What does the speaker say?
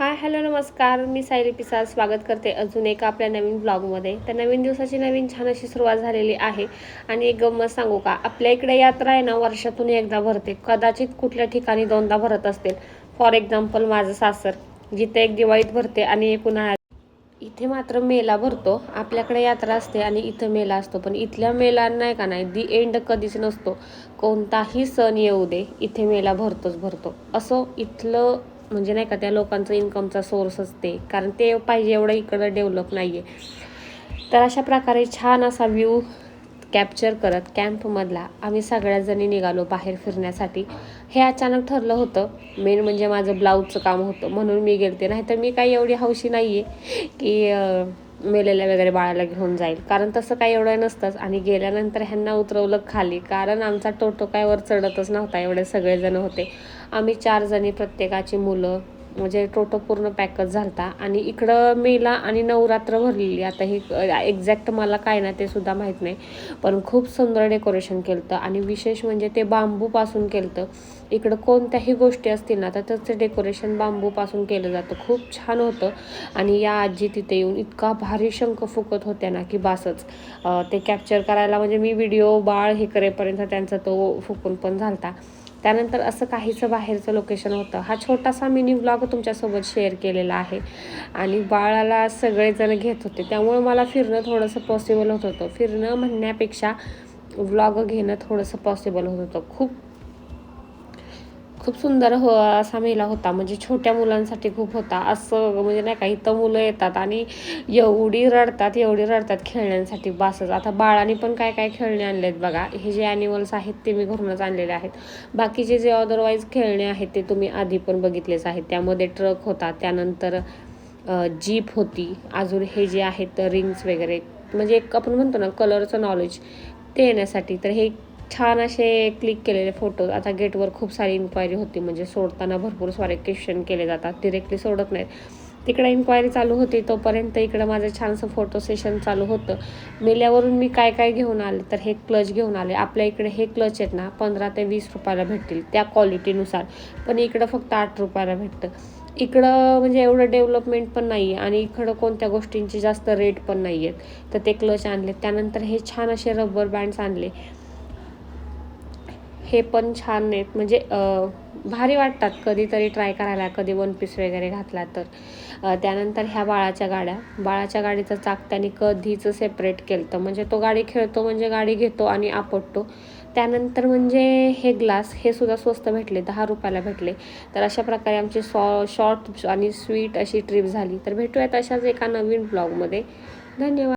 Hi hello नमस्कार. मी सायली पिसाळ. स्वागत करते अजून एका आपल्या नवीन ब्लॉगमध्ये. तर नवीन दिवसाची नवीन छान अशी सुरुवात झालेली आहे. आणि एक गंमत सांगू का? आपल्या इकडे यात्रा आहे ना वर्षातून एकदा भरते. कदाचित कुठल्या ठिकाणी दोनदा भरत असतील. फॉर एक्झाम्पल माझं सासर जिथे एक दिवाळीत भरते आणि एक उन्हाळ्यात इथे मात्र मेला भरतो. आपल्याकडे यात्रा असते आणि इथं मेला असतो. पण इथल्या मेला नाही का नाही दी एंड कधीच नसतो. कोणताही सण येऊ दे इथे मेला भरतोच भरतो. असो इथलं म्हणजे नाही का त्या लोकांचं इन्कमचा सोर्स असते. कारण ते पाहिजे एवढं इकडं डेव्हलप नाही आहे तर अशा प्रकारे छान असा व्ह्यू कॅप्चर करत कॅम्पमधला आम्ही सगळ्याजणी निघालो बाहेर फिरण्यासाठी. हे अचानक ठरलं होतं. मेन म्हणजे माझं ब्लाऊजचं काम होतं. म्हणून मी गेलते. नाहीतर मी काही एवढी हौशी नाही आहे की मेलेल्या वगैरे बाळाला घेऊन जाईल. कारण तसं काही एवढं नसतंच. आणि गेल्यानंतर ह्यांना उतरवलं खाली. कारण आमचा टोटो काय वर चढतच नव्हता. एवढे सगळेजण होते. आम्ही चार जणी प्रत्येकाची मुलं म्हणजे टोटो पूर्ण पॅकच झालता. आणि इकडं मेला आणि नवरात्र भरलेली. आता हे एक्झॅक्ट मला काय ना ते सुद्धा माहीत नाही. पण खूप सुंदर डेकोरेशन केलं आणि विशेष म्हणजे ते बांबूपासून केलं इकडं कोणत्याही गोष्टी असतील ना तर त्याचं डेकोरेशन बांबूपासून केलं जातं. खूप छान होतं. आणि या आजी तिथे येऊन इतका भारी शंख फुकत होत्या ना की बासच. ते कॅप्चर करायला म्हणजे मी व्हिडिओ बाळ हे करेपर्यंत त्यांचा तो फुकून पण झालता. त्यानंतर असं काहीचं बाहेरचं लोकेशन होतं. हा छोटासा मिनी ब्लॉग तुमच्यासोबत शेअर केलेला आहे. आणि बाळाला सगळेजण घेत होते. त्यामुळे मला फिरणं थोडंसं पॉसिबल होत होतं. फिरणं म्हणण्यापेक्षा व्लॉग घेणं थोडंसं पॉसिबल होत होतं. खूप खूप सुंदर हो असा मेला होता. म्हणजे छोट्या मुलांसाठी खूप होता. असं म्हणजे नाही का इथं मुलं येतात आणि एवढी रडतात एवढी रडतात खेळण्यांसाठी बासच. आता बाळाने पण काय काय खेळणे आणलेत बघा. हे जे ॲनिमल्स आहेत ते मी घरूनच आणलेले आहेत. बाकीचे जे अदरवाईज खेळणे आहेत ते तुम्ही आधी पण बघितलेच आहेत. त्यामध्ये ट्रक होता त्यानंतर जीप होती. अजून हे जे आहेत रिंग्स वगैरे. म्हणजे एक आपण म्हणतो ना कलरचं नॉलेज ते येण्यासाठी. तर हे छान असे क्लिक केलेले फोटो आता गेटवर खूप सारी इन्क्वायरी होती. म्हणजे सोडताना भरपूर सारे क्वेश्चन केले जातात. डिरेक्टली सोडत नाहीत. तिकडे इन्क्वायरी चालू होती. तोपर्यंत इकडं माझं छानसं फोटो सेशन चालू होतं. मेल्यावरून मी काय काय घेऊन आले तर हे क्लच घेऊन आले. आपल्या इकडे हे क्लच आहेत ना पंधरा ते वीस रुपयाला भेटतील त्या क्वालिटीनुसार पण इकडं फक्त आठ रुपयाला भेटतं. इकडं म्हणजे एवढं डेव्हलपमेंट पण नाही आहे आणि इकडं कोणत्या गोष्टींची जास्त रेट पण नाही आहेत तर ते क्लच आणले. त्यानंतर हे छान असे रबर बँड्स आणले. हे पण छान आहेत. म्हणजे भारी वाटतात कधीतरी ट्राय करायला कधी वन पीस वगैरे घातला तर. त्यानंतर ह्या बाळाच्या गाड्या. बाळाच्या गाडीचं चाक त्याने कधीच सेपरेट केलं तर म्हणजे तो गाडी खेळतो म्हणजे गाडी घेतो आणि आपटतो. त्यानंतर म्हणजे हे ग्लास हे सुद्धा स्वस्त भेटले दहा रुपयाला भेटले. तर अशा प्रकारे आमची सॉ शॉर्ट आणि स्वीट अशी ट्रिप झाली. तर भेटूयात अशाच एका नवीन ब्लॉगमध्ये धन्यवाद.